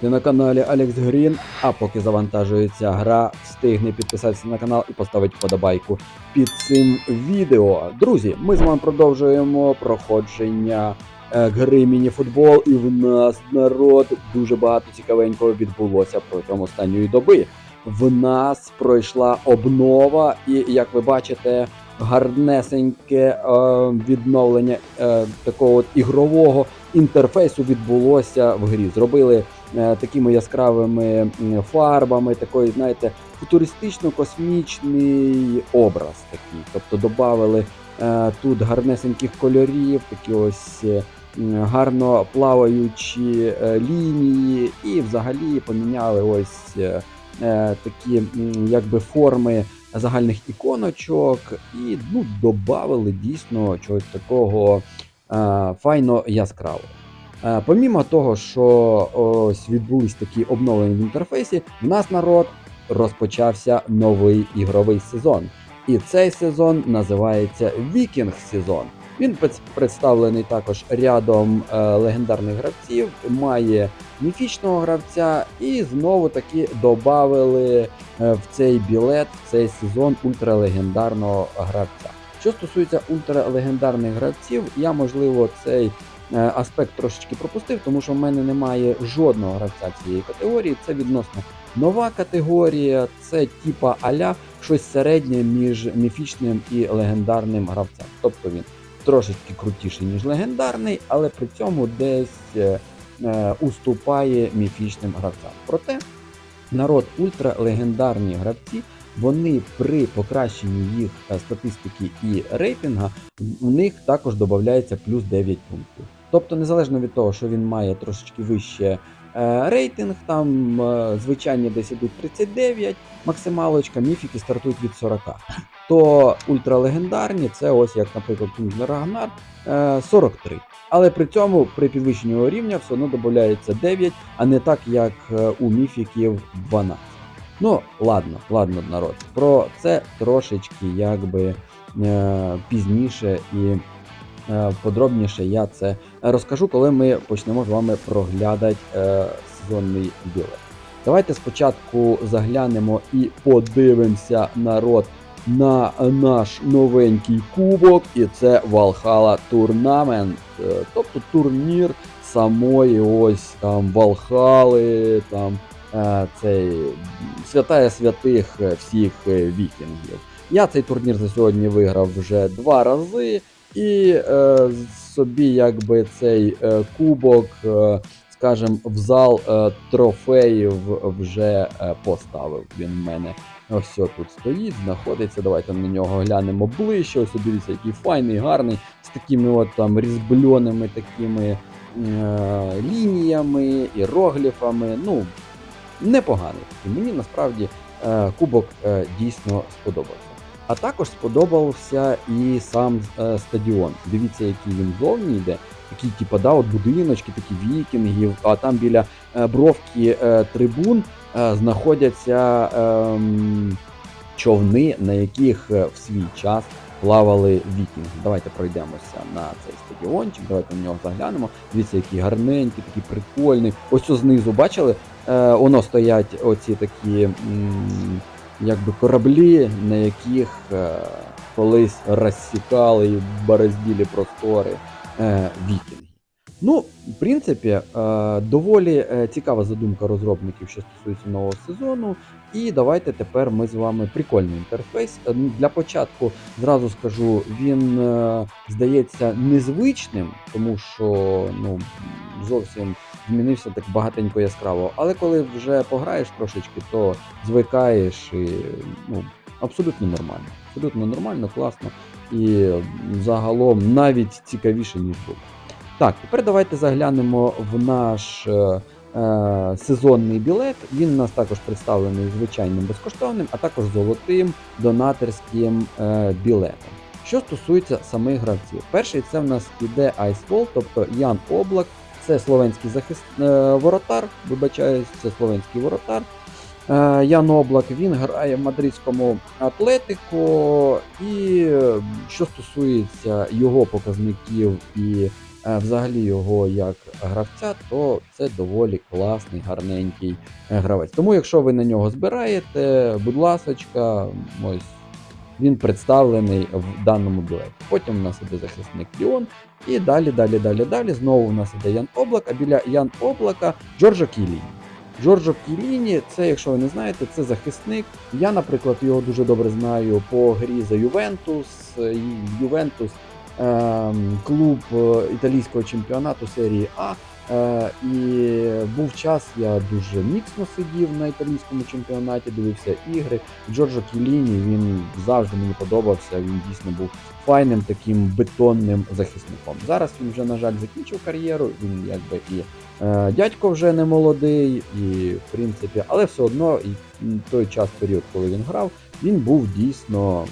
Ти на каналі Алекс Грін, а поки завантажується гра, встигни підписатися на канал і поставити вподобайку під цим відео. Друзі, ми з вами продовжуємо проходження е, гри мініфутбол, і в нас народ дуже багато цікавенького відбулося протягом останньої доби. В нас пройшла обнова, і як ви бачите, гарнесеньке е, відновлення е, такого от ігрового інтерфейсу відбулося в грі. Зробили такими яскравими фарбами, такий, знаєте, футуристично-космічний образ такий. Тобто додали е, тут гарнесеньких кольорів, такі ось. е, Гарно плаваючі е, лінії, і взагалі поміняли ось е, е, такі якби форми загальних іконочок, і ну, додали дійсно чогось такого е, файно яскравого. Е, помімо того, що ось відбулись такі обновлення в інтерфейсі, в нас народ розпочався новий ігровий сезон. І цей сезон називається Вікінг сезон. Він представлений також рядом е, легендарних гравців, має міфічного гравця, і знову таки додали е, в цей білет, в цей сезон ультралегендарного гравця. Що стосується ультралегендарних гравців, я можливо цей аспект трошечки пропустив, тому що в мене немає жодного гравця цієї категорії. Це відносно нова категорія, це типа аля щось середнє між міфічним і легендарним гравцем. Тобто він трошечки крутіший, ніж легендарний, але при цьому десь е, е, уступає міфічним гравцям. Проте народ ультралегендарні гравці. Вони при покращенні їх е, статистики і рейтинга у них також додається плюс 9 пунктів. Тобто, незалежно від того, що він має трошечки вище е, рейтинг, там е, звичайні десь ідуть 39, максималочка, міфіки стартують від 40. То ультралегендарні це ось як, наприклад, Рагнар е, 43. Але при цьому при підвищенні рівня все одно додається 9, а не так, як е, у міфіків 12. Ну, ладно, ладно, народ. Про це трошечки якби е, пізніше і е, подробніше я це розкажу, коли ми почнемо з вами проглядати е, сезонний білет. Давайте спочатку заглянемо і подивимося народ на наш новенький кубок, і це Valhalla Tournament, е, тобто турнір самої ось там Валхали, там е, цей святая святих е, всіх е, вікінгів. Я цей турнір за сьогодні виграв вже два рази, і е, собі якби цей е, кубок, е, скажем, в зал е, трофеїв вже е, поставив. Він в мене ось тут стоїть, знаходиться. Давайте на нього глянемо ближче. Ось дивіться, який файний, гарний, з такими от там різьбленими такими е, лініями, іерогліфами. Ну, непоганий. І мені насправді е, кубок е, дійсно сподобався. А також сподобався і сам е, стадіон. Дивіться, який він зовні йде. Такі, типу, да, от будиночки, такі вікінгів, а там біля е, бровки е, трибун е, знаходяться ем, човни, на яких е, в свій час плавали вікінги. Давайте пройдемося на цей стадіончик, давайте на нього заглянемо. Дивіться, який гарненький, такий прикольний. Ось знизу бачили, е, воно стоять оці такі м, якби кораблі, на яких е, колись розсікали і борозділі простори е, вікінги. Ну, в принципі, е, доволі цікава задумка розробників, що стосується нового сезону. І давайте тепер ми з вами прикольний інтерфейс. Ну, Для початку зразу скажу, він здається незвичним, тому що ну, зовсім змінився так багатенько яскраво. Але коли вже пограєш трошечки, то звикаєш і ну, абсолютно нормально. Абсолютно нормально, класно і загалом навіть цікавіше, ніж було. Так, тепер давайте заглянемо в наш е, е, сезонний білет. Він у нас також представлений звичайним безкоштовним, а також золотим донаторським е, білетом. Що стосується самих гравців, перший це в нас іде Icewall, тобто Ян Облак, це словенський захист е, воротар. Вибачаюсь, це словенський воротар. Е, Ян Облак він грає в мадридському Атлетико, і е, що стосується його показників і взагалі його як гравця, то це доволі класний, гарненький гравець. Тому, якщо ви на нього збираєте, будь ласочка, ось він представлений в даному білеті. Потім у нас іде захисник Ліон, і далі, далі, далі, далі. Знову у нас іде Ян Облак, а біля Ян Облака Джорджо Кіліні. Джорджо Кіліні, це, якщо ви не знаєте, це захисник. Я, наприклад, його дуже добре знаю по грі за Ювентус. Ювентус ем, клуб е, італійського чемпіонату серії А. Е, і був час, я дуже міцно сидів на італійському чемпіонаті, дивився ігри. Джорджо Кіліні він завжди мені подобався. Він дійсно був файним таким бетонним захисником. Зараз він вже, на жаль, закінчив кар'єру. Він якби і е, дядько вже не молодий, і в принципі, але все одно і той час, період, коли він грав, він був дійсно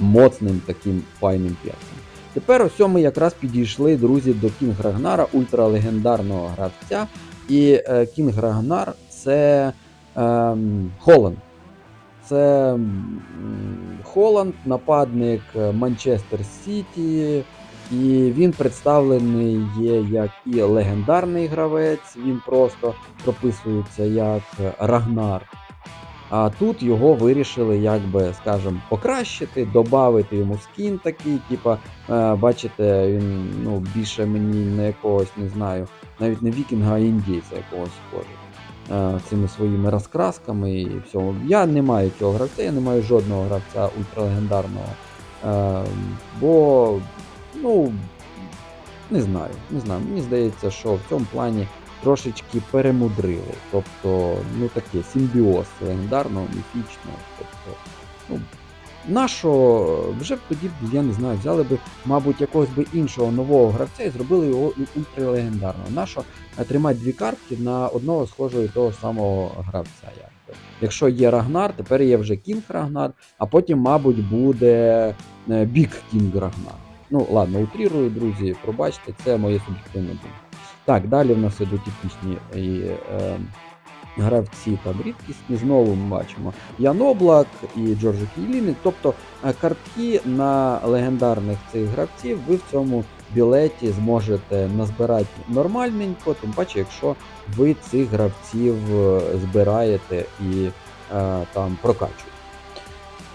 моцним таким файним п'ятцем. Тепер ось ми якраз підійшли, друзі, до Кінг Рагнара, ультралегендарного гравця. І е, Кінг Рагнар це ем, Холланд. Це Холланд, нападник е, Манчестер Сіті. І він представлений є як і легендарний гравець, він просто прописується як Рагнар. А тут його вирішили, як би, покращити, додати йому скін такий, типа, е, бачите, він ну, більше мені на якогось, не знаю, навіть не вікінга, а індійця якогось схожий. Е, цими своїми розкрасками і всьому. Я не маю цього гравця, я не маю жодного гравця ультралегендарного. Е, бо, ну, не знаю, не знаю. Мені здається, що в цьому плані трошечки перемудрили. Тобто, ну таке симбіоз легендарного, міфічного. Тобто, ну, нашого вже б тоді, я не знаю, взяли б, мабуть, якогось би іншого нового гравця і зробили його ультралегендарного. Нащо е, тримати дві картки на одного схожого того самого гравця. Якби. Якщо є Рагнар, тепер є вже Кінг Рагнар, а потім, мабуть, буде е, Бік Кінг Рагнар. Ну, ладно, утрірую, друзі, пробачте, це моє суб'єктивне думка. Так, далі в нас ідуть епічні і, е, гравці там рідкісні. Знову ми бачимо Ян Облак і Джорджо Кійліни. Тобто е, картки на легендарних цих гравців ви в цьому білеті зможете назбирати нормальненько, тим паче, якщо ви цих гравців е, збираєте і е, там прокачуєте.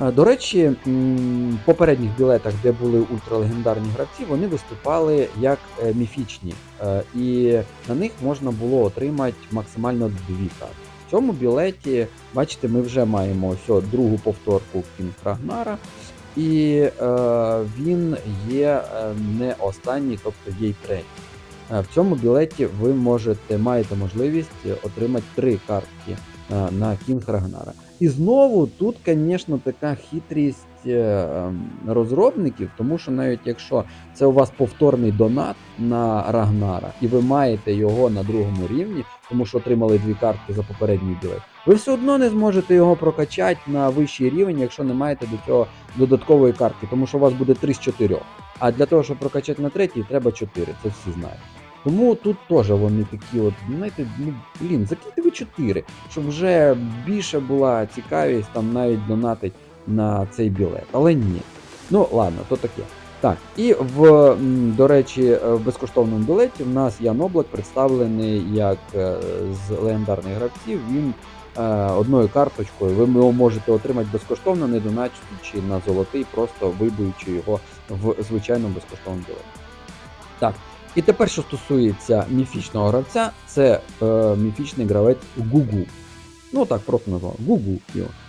До речі, в попередніх білетах, де були ультралегендарні гравці, вони виступали як е, міфічні, е, і на них можна було отримати максимально дві карти. В цьому білеті, бачите, ми вже маємо ось другу повторку Кінг Рагнара, і е, він є не останній, тобто є й третій. В цьому білеті ви можете маєте можливість отримати три картки на Кінг Рагнара. І знову тут, звісно, така хитрість е, ем, розробників, тому що навіть якщо це у вас повторний донат на Рагнара, і ви маєте його на другому рівні, тому що отримали дві картки за попередній білет, ви все одно не зможете його прокачати на вищий рівень, якщо не маєте до цього додаткової картки, тому що у вас буде 3 з 4. А для того, щоб прокачати на третій, треба 4, це всі знають. Тому тут теж вони такі, от, знаєте, ну блін, закиньте ви 4, щоб вже більше була цікавість там навіть донатить на цей білет. Але ні. Ну ладно, то таке. Так, і в, до речі, е, в безкоштовному білеті в нас Ян Облак представлений як е, з легендарних гравців. Він е, одною карточкою. Ви його можете отримати безкоштовно, не доначуючи на золотий, просто вибуючи його в звичайному безкоштовному білеті. Так. І тепер, що стосується міфічного гравця, це е, міфічний гравець Гугу. Ну так просто назвав Гугу.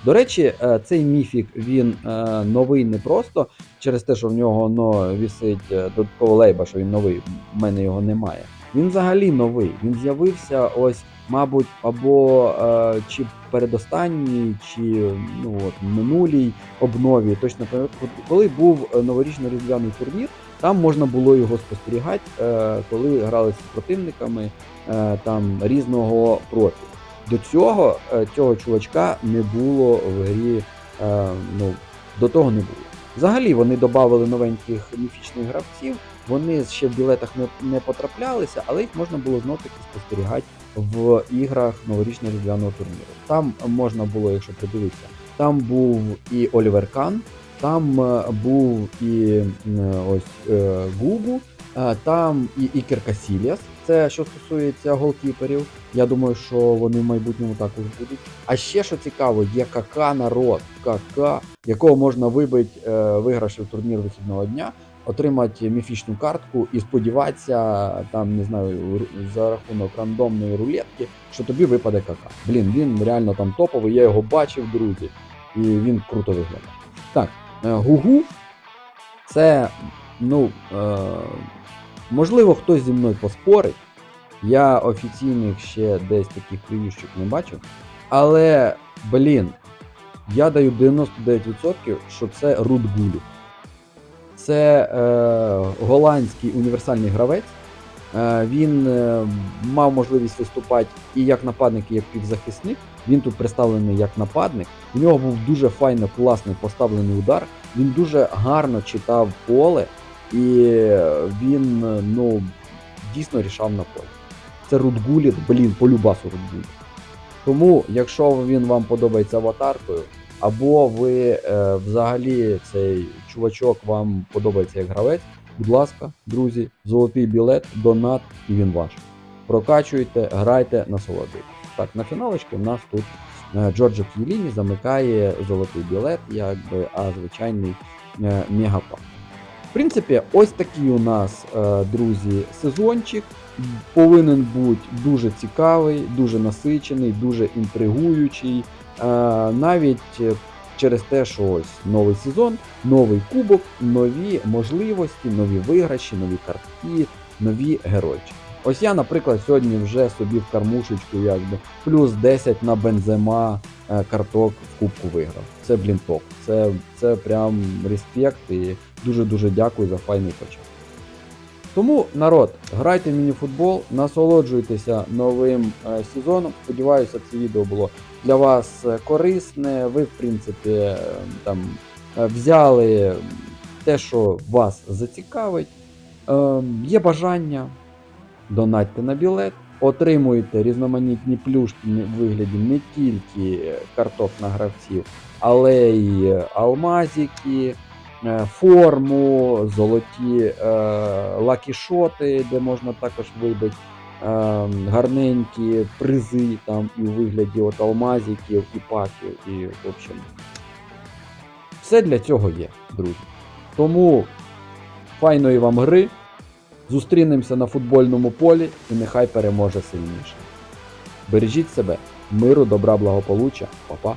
До речі, е, цей міфік він е, новий не просто через те, що в нього ну, вісить е, додаткова лейба, що він новий. У мене його немає. Він взагалі новий. Він з'явився ось, мабуть, або е, чи передостанній, чи ну от минулій обнові. Точно коли був е, новорічно-різдвяний турнір. Там можна було його спостерігати, е, коли грали з противниками е, там різного профілю. До цього е, цього чувачка не було в грі. Ну до того не було. Взагалі вони додали новеньких міфічних гравців. Вони ще в білетах не, не потраплялися, але їх можна було знов таки спостерігати в іграх новорічно-різдвяного турніру. Там можна було, якщо подивитися, там був і Олівер Кан, там е, був і е, ось е, Гугу, Там і Ікер Касіліас, це що стосується голкіперів. Я думаю, що вони в майбутньому також будуть. А ще що цікаво, є КК народ, КК, якого можна вибити вигравши в турнір вихідного дня, отримати міфічну картку і сподіватися, там не знаю, за рахунок рандомної рулетки, що тобі випаде КК. Блін, він реально там топовий, я його бачив, друзі, і він круто виглядає. Так, Гугу це, ну, е, можливо, хтось зі мною поспорить. Я офіційних ще десь таких прев'ющик не бачив. Але, блін, я даю 99%, що це Рут Гулі. Це е, голландський універсальний гравець. Е, він е, мав можливість виступати і як нападник, і як півзахисник. Він тут представлений як нападник. У нього був дуже файно класний поставлений удар. Він дуже гарно читав поле, і він ну, дійсно рішав на полі. Це Рудгуліт, блін, по любасу Рудгуліт. Тому, якщо він вам подобається аватаркою, або ви е, взагалі цей чувачок вам подобається як гравець, будь ласка, друзі, золотий білет, донат, і він ваш. Прокачуйте, грайте, насолоджуйтесь. Так, на фіналочки в нас тут е, Джорджо К'єліні замикає золотий білет, якби, а звичайний е, мегапак. В принципі, ось такий у нас, е, друзі, сезончик. Повинен бути дуже цікавий, дуже насичений, дуже інтригуючий. Навіть через те, що ось новий сезон, новий кубок, нові можливості, нові виграші, нові картки, нові геройчики. Ось я, наприклад, сьогодні вже собі в кармушечку якби плюс 10 на бензема е, карток в кубку виграв. Це блін топ. Це, це прям респект і дуже-дуже дякую за файний початок. Тому, народ, грайте в мініфутбол, насолоджуйтеся новим е, сезоном. Сподіваюся, це відео було для вас е, корисне. Ви, в принципі, там взяли те, що вас зацікавить. Є бажання, донатьте на білет, отримуєте різноманітні плюшки в вигляді не тільки карток на гравців, але й алмазики, е, форму, золоті е, лакішоти, де можна також вибити е, гарненькі призи там і у вигляді от алмазиків, і паків, і в общем. Все для цього є, друзі. Тому файної вам гри. Зустрінемося на футбольному полі і нехай переможе сильніше. Бережіть себе, миру, добра, благополуччя, Па-па.